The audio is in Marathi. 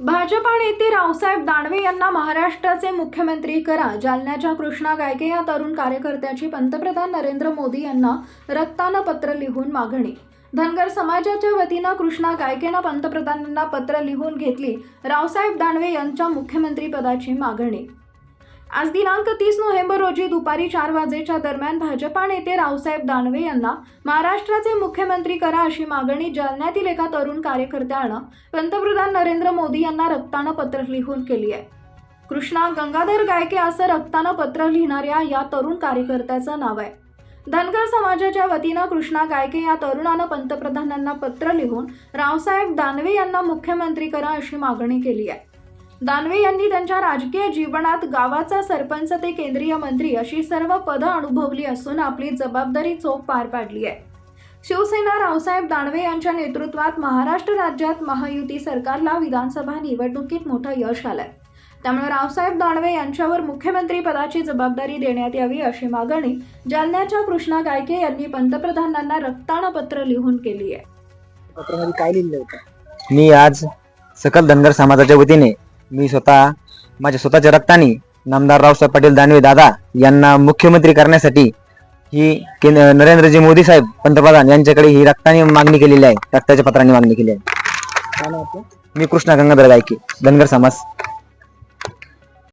भाजपा नेते रावसाहेब दानवे यांना महाराष्ट्राचे मुख्यमंत्री करा. जालन्याच्या कृष्णा गायके या तरुण कार्यकर्त्याची पंतप्रधान नरेंद्र मोदी यांना रक्तानं पत्र लिहून मागणी. धनगर समाजाच्या वतीनं कृष्णा गायकेनं पंतप्रधानांना पत्र लिहून घेतली. रावसाहेब दानवे यांच्या मुख्यमंत्रीपदाची मागणी. आज दिनांक तीस नोव्हेंबर रोजी दुपारी चार वाजेच्या दरम्यान भाजपा नेते रावसाहेब दानवे यांना महाराष्ट्राचे मुख्यमंत्री करा अशी मागणी जालन्यातील एका तरुण कार्यकर्त्यानं पंतप्रधान नरेंद्र मोदी यांना रक्तानं पत्र लिहून केली आहे. कृष्णा गंगाधर गायके असं रक्तानं पत्र लिहिणाऱ्या या तरुण कार्यकर्त्याचं नाव आहे. धनगर समाजाच्या वतीनं कृष्णा गायके या तरुणानं पंतप्रधानांना पत्र लिहून रावसाहेब दानवे यांना मुख्यमंत्री करा अशी मागणी केली आहे. दानवे यांनी त्यांच्या राजकीय जीवनात गावाचा सरपंच ते केंद्रीय मंत्री अशी सर्व पदं अनुभवली असून आपली जबाबदारी चोख पार पाडली आहे. शिवसेना रावसाहेब दानवे यांच्या नेतृत्वात महाराष्ट्र राज्यात महायुती सरकारला विधानसभा निवडणुकीत मोठं यश आलंय. त्यामुळे रावसाहेब दानवे यांच्यावर मुख्यमंत्री पदाची जबाबदारी देण्यात यावी अशी मागणी जालन्याच्या कृष्णा गायके यांनी पंतप्रधानांना रक्तानं पत्र लिहून केली आहे. पत्रामध्ये काय लिहिलं होतं? मी आज सकल धनगर समाजाच्या वतीने मी स्वतः माझ्या स्वतःच्या रक्ताने नामदार रावसाहेब पाटील दानवे दादा यांना मुख्यमंत्री करण्यासाठी ही केंद्र नरेंद्रजी मोदी साहेब पंतप्रधान यांच्याकडे ही रक्ताने मागणी केलेली आहे रक्ताच्या पत्राने मागणी केली आहे. मी कृष्णा गंगाधर गायके धनगर समाज.